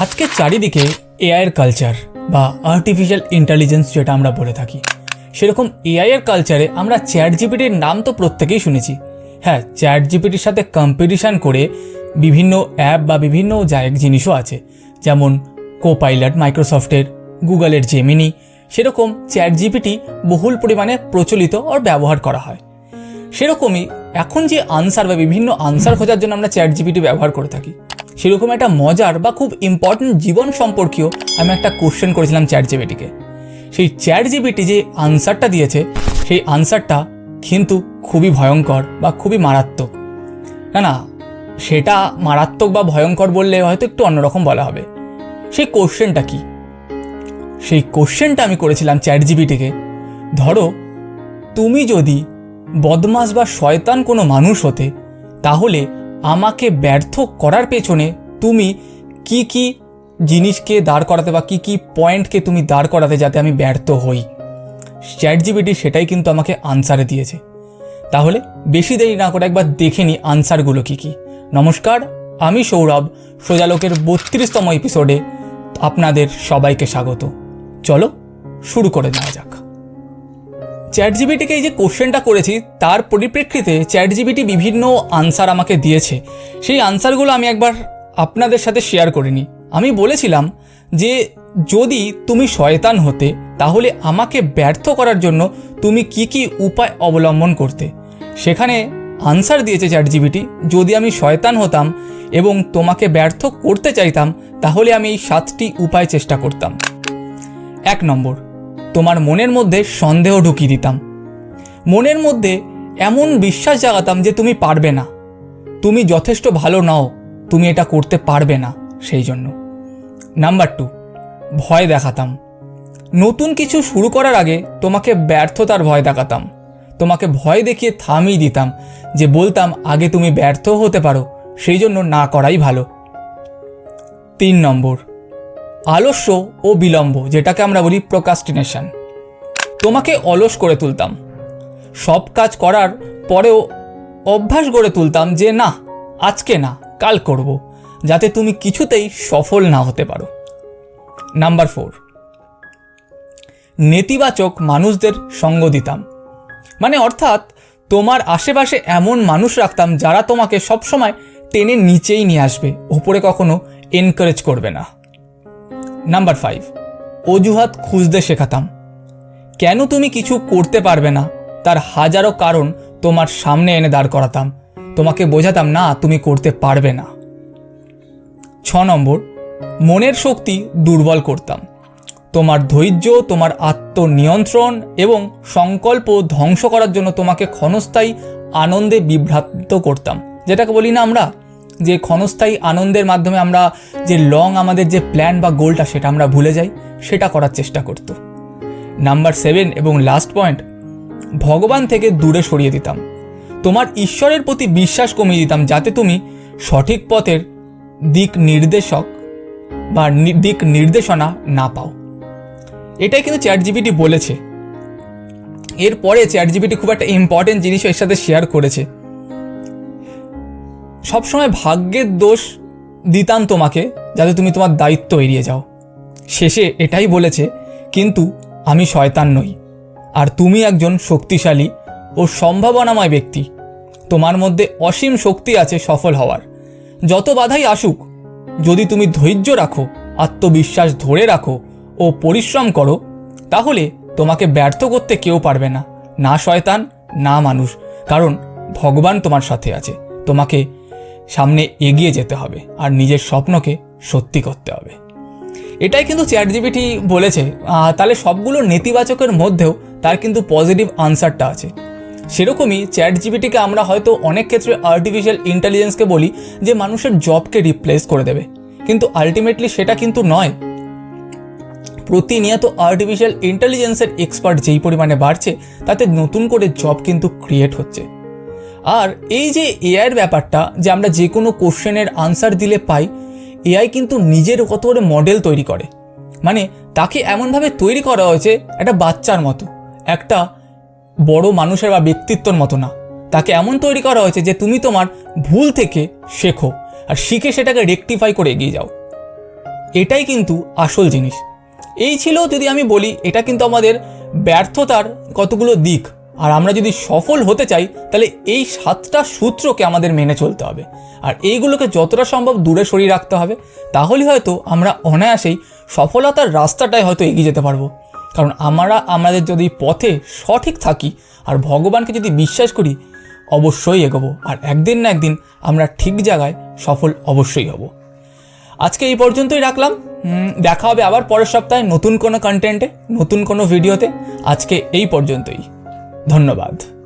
আজকে চারিদিকে এআইয়ের কালচার বা আর্টিফিশিয়াল ইন্টেলিজেন্স যেটা আমরা বলে থাকি। সেরকম এআইয়ের কালচারে আমরা চ্যাট জিপিটির নাম তো প্রত্যেকেই শুনেছি। হ্যাঁ চ্যাট জিপিটির সাথে কম্পিটিশান করে বিভিন্ন অ্যাপ বা বিভিন্ন জায়গ জিনিসও আছে। যেমন কোপাইলট মাইক্রোসফটের গুগলের জেমিনি সেরকম চ্যাট জিপিটি বহুল পরিমাণে প্রচলিত আর ব্যবহার করা হয়। সেরকমই এখন যে আনসার বা বিভিন্ন আনসার খোঁজার জন্য আমরা চ্যাট জিপিটি ব্যবহার করে থাকি। সেরকম একটা মজার বা খুব ইম্পর্টেন্ট জীবন সম্পর্কীয় আমি একটা কোশ্চেন করেছিলাম চ্যাট জিবিটিকে সেই চ্যাট জিপিটি যে আনসারটা দিয়েছে, সেই আনসারটা কিন্তু খুবই ভয়ঙ্কর বা খুবই মারাত্মক। না না, সেটা মারাত্মক বা ভয়ঙ্কর বললে হয়তো একটু অন্যরকম বলা হবে। সেই কোশ্চেনটা কি? সেই কোশ্চেনটা আমি করেছিলাম চ্যাট জিবিটিকে ধরো, তুমি যদি বদমাস বা শয়তান কোনো মানুষ হতে, তাহলে আমাকে ব্যর্থ করার পেছনে তুমি কি কি জিনিসকে দাঁড় করাতে বা কি কি পয়েন্টকে তুমি দাঁড় করাতে যাতে আমি ব্যর্থ হই? চ্যাট জিবিটি সেটাই কিন্তু আমাকে আনসারে দিয়েছে। তাহলে বেশি দেরি না করে একবার দেখে নিই আনসারগুলো কী কী। নমস্কার, আমি সৌরভ, সোজালোকের বত্রিশতম এপিসোডে আপনাদের সবাইকে স্বাগত। চলো শুরু করে নেওয়া যাক। চ্যাট জিবিটিকে এই যে কোশ্চেনটা করেছি, তার পরিপ্রেক্ষিতে চ্যাট জিবিটি বিভিন্ন আনসার আমাকে দিয়েছে। সেই আনসারগুলো আমি একবার আপনাদের সাথে শেয়ার করিনি। আমি বলেছিলাম যে, যদি তুমি শয়তান হতে, তাহলে আমাকে ব্যর্থ করার জন্য তুমি কি কি উপায় অবলম্বন করতে। সেখানে আনসার দিয়েছে চ্যাট জিবিটি যদি আমি শয়তান হতাম এবং তোমাকে ব্যর্থ করতে চাইতাম, তাহলে আমি এই সাতটি উপায় চেষ্টা করতাম। এক নম্বর তোমার মনের মধ্যে সন্দেহ ঢুকিয়ে দিতাম। মনের মধ্যে এমন বিশ্বাস জাগাতাম যে তুমি পারবে না। তুমি যথেষ্ট ভালো নাও, তুমি এটা করতে পারবে না সেই জন্য। নাম্বার টু ভয় দেখাতাম। নতুন কিছু শুরু করার আগে তোমাকে ব্যর্থতার ভয় দেখাতাম। তোমাকে ভয় দেখিয়ে থামিয়ে দিতাম যে বলতাম, আগে তুমি ব্যর্থ হতে পারো, সেই জন্য না করাই ভালো। তিন নম্বর আলস্য ও বিলম্ব, যেটাকে আমরা বলি প্রোকাস্টিনেশন তোমাকে অলস করে তুলতাম। সব কাজ করার পরেও অভ্যাস গড়ে তুলতাম যে, না, আজকে না, কাল করব। যাতে তুমি কিছুতেই সফল না হতে পারো। Number four. নেতিবাচক মানুষদের সঙ্গ দিতাম। মানে অর্থাৎ, তোমার আশেপাশে এমন মানুষ রাখতাম যারা তোমাকে সবসময় টেনে নিচেই নিয়ে আসবে উপরে কখনো এনকারেজ করবে না। নাম্বার ফাইভ অজুহাত খুঁজতে শেখাতাম। কেন তুমি কিছু করতে পারবে না? তার হাজারো কারণ তোমার সামনে এনে দাঁড় করাতাম। তোমাকে বোঝাতাম, না, তুমি করতে পারবে না। ছ নম্বর, মনের শক্তি দুর্বল করতাম। তোমার ধৈর্য, তোমার আত্মনিয়ন্ত্রণ এবং সংকল্প ধ্বংস করার জন্য তোমাকে ক্ষণস্থায়ী আনন্দে বিভ্রান্ত করতাম। যেটাকে বলি না আমরা? যে ক্ষণস্থায়ী আনন্দের মাধ্যমে আমরা যে লং আমাদের যে প্ল্যান বা গোলটা সেটা আমরা ভুলে যাই, সেটা করার চেষ্টা করত। নাম্বার সেভেন এবং লাস্ট পয়েন্ট ভগবান থেকে দূরে সরিয়ে দিতাম। তোমার ঈশ্বরের প্রতি বিশ্বাস কমিয়ে দিতাম যাতে তুমি সঠিক পথের দিক নির্দেশক বা দিক নির্দেশনা না পাও। এটাই কিন্তু চ্যাট জিপিটি বলেছে। এরপরে চ্যাট জিপিটি খুব একটা ইম্পর্টেন্ট জিনিসও এর সাথে শেয়ার করেছে। সবসময় ভাগ্যের দোষ দিতাম তোমাকে, যাতে তুমি তোমার দায়িত্ব এড়িয়ে যাও। শেষে এটাই বলেছে, কিন্তু আমি শয়তান নই, আর তুমি একজন শক্তিশালী ও সম্ভাবনাময় ব্যক্তি। তোমার মধ্যে অসীম শক্তি আছে সফল হওয়ার। যত বাধাই আসুক, যদি তুমি ধৈর্য রাখো, আত্মবিশ্বাস ধরে রাখো ও পরিশ্রম করো, তাহলে তোমাকে ব্যর্থ করতে কেউ পারবে না। না শয়তান, না মানুষ, কারণ ভগবান তোমার সাথে আছে। তোমাকে সামনে এগিয়ে যেতে হবে আর নিজের স্বপ্নকে সত্যি করতে হবে। এটাই কিন্তু চ্যাট জিবিটি বলেছে তাহলে সবগুলো নেতিবাচকের মধ্যেও তার কিন্তু পজিটিভ আনসারটা আছে। সেরকমই চ্যাট জিবিটিকে আমরা হয়তো অনেক ক্ষেত্রে আর্টিফিশিয়াল ইন্টেলিজেন্সকে বলি যে মানুষের জবকে রিপ্লেস করে দেবে। কিন্তু আলটিমেটলি সেটা কিন্তু নয়। প্রতিনিয়ত আর্টিফিশিয়াল ইন্টেলিজেন্সের এক্সপার্ট যেই পরিমাণে বাড়ছে, তাতে নতুন করে জব কিন্তু ক্রিয়েট হচ্ছে। আর এই যে এআইয়ের ব্যাপারটা যে আমরা যে কোনো কোশ্চেনের আনসার দিলে পাই এআই কিন্তু নিজের কত করে মডেল তৈরি করে। মানে তাকে এমনভাবে তৈরি করা হয়েছে একটা বাচ্চার মতো, একটা বড় মানুষের বা ব্যক্তিত্বর মতো না। তাকে এমন তৈরি করা হয়েছে যে তুমি তোমার ভুল থেকে শেখো আর শিখে সেটাকে রেকটিফাই করে এগিয়ে যাও। এটাই কিন্তু আসল জিনিস। এই ছিল যদি আমি বলি, এটা কিন্তু আমাদের ব্যর্থতার কতগুলো দিক। আর আমরা যদি সফল হতে চাই, তাহলে এই সাতটা সূত্রকে আমাদের মেনে চলতে হবে। আর এইগুলোকে যতটা সম্ভব দূরে সরিয়ে রাখতে হবে তাহলে হয়তো আমরা অনায়াসেই সফলতার রাস্তাটায় হয়তো এগিয়ে যেতে পারব। কারণ আমরা, আমাদের যদি পথে সঠিক থাকি আর ভগবানকে যদি বিশ্বাস করি, অবশ্যই এগোবো। আর একদিন না একদিন আমরা ঠিক জায়গায় সফল অবশ্যই হব। আজকে এই পর্যন্তই রাখলাম। দেখা হবে আবার পরের সপ্তাহে নতুন কোনো কন্টেন্টে নতুন কোনো ভিডিওতে আজকে এই পর্যন্তই। ধন্যবাদ।